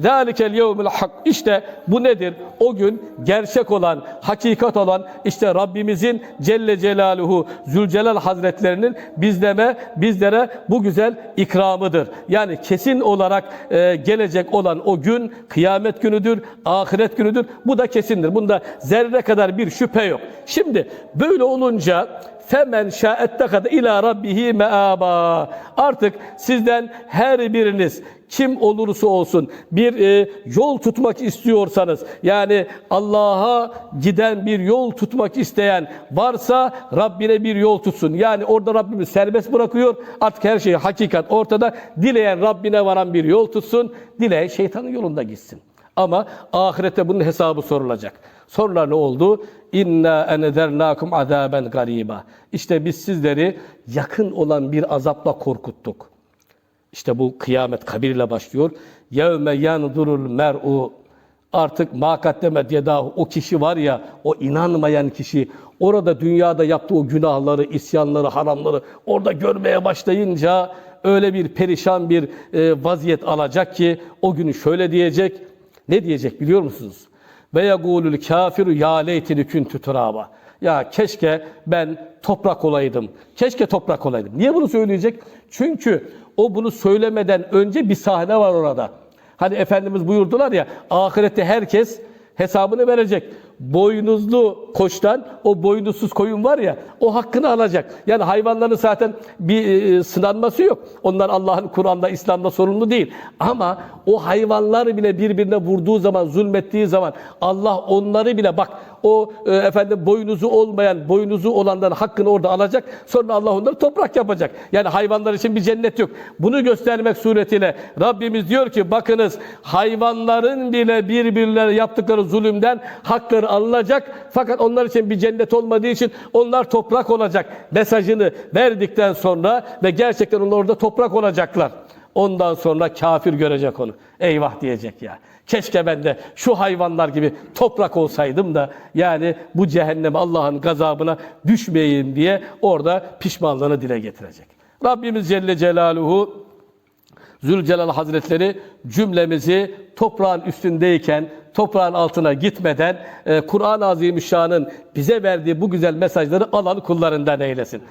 Zalikel yevmul hak. İşte bu nedir? O gün gerçek olan, hakikat olan işte Rabbimizin Celle Celaluhu Zülcelal Hazretlerinin bizleme bizlere bu güzel ikramıdır. Yani kesin olarak e, gelecek olan o gün kıyamet günüdür, ahiret günüdür. Bu da kesindir. Bunda zerre kadar bir şüphe yok. Şimdi böyle olunca femen şa'ettekad ila rabbihi meaba. Artık sizden her biriniz kim olursa olsun bir e, yol tutmak istiyorsanız yani Allah'a giden bir yol tutmak isteyen varsa Rabbine bir yol tutsun. Yani orada Rabbimiz serbest bırakıyor. Artık her şey hakikat ortada. Dileyen Rabbine varan bir yol tutsun. Dileyen şeytanın yolunda gitsin. Ama ahirette bunun hesabı sorulacak. Sonra ne oldu? İnna enedernakum azaben gariba. İşte biz sizleri yakın olan bir azapla korkuttuk. İşte bu kıyamet kabirle başlıyor. Yevme yanzurul mer'u artık makaddemet yedahu o kişi var ya o inanmayan kişi orada dünyada yaptığı o günahları, isyanları, haramları orada görmeye başlayınca öyle bir perişan bir e, vaziyet alacak ki o günü şöyle diyecek. Ne diyecek biliyor musunuz? Ve yegulul kafiru ya leytini kuntu turaba. Ya keşke ben toprak olaydım. Keşke toprak olaydım. Niye bunu söyleyecek? Çünkü o bunu söylemeden önce bir sahne var orada. Hani Efendimiz buyurdular ya ahirette herkes hesabını verecek. Boynuzlu koçtan o boynuzsuz koyun var ya o hakkını alacak. Yani hayvanların zaten bir e, sınanması yok. Onlar Allah'ın Kur'an'da, İslam'da sorumlu değil. Ama o hayvanlar bile birbirine vurduğu zaman, zulmettiği zaman Allah onları bile bak o e, efendim boynuzu olmayan, boynuzu olanların hakkını orada alacak. Sonra Allah onları toprak yapacak. Yani hayvanlar için bir cennet yok. Bunu göstermek suretiyle Rabbimiz diyor ki bakınız hayvanların bile birbirlerine yaptıkları zulümden hakları alınacak. Fakat onlar için bir cennet olmadığı için onlar toprak olacak. Mesajını verdikten sonra ve gerçekten onlar orada toprak olacaklar. Ondan sonra kafir görecek onu. Eyvah diyecek ya. Keşke ben de şu hayvanlar gibi toprak olsaydım da yani bu cehenneme Allah'ın gazabına düşmeyeyim diye orada pişmanlığını dile getirecek. Rabbimiz Celle Celaluhu Zülcelal Hazretleri cümlemizi toprağın üstündeyken, toprağın altına gitmeden e, Kur'an-ı Azimüşşan'ın bize verdiği bu güzel mesajları alan kullarından eylesin.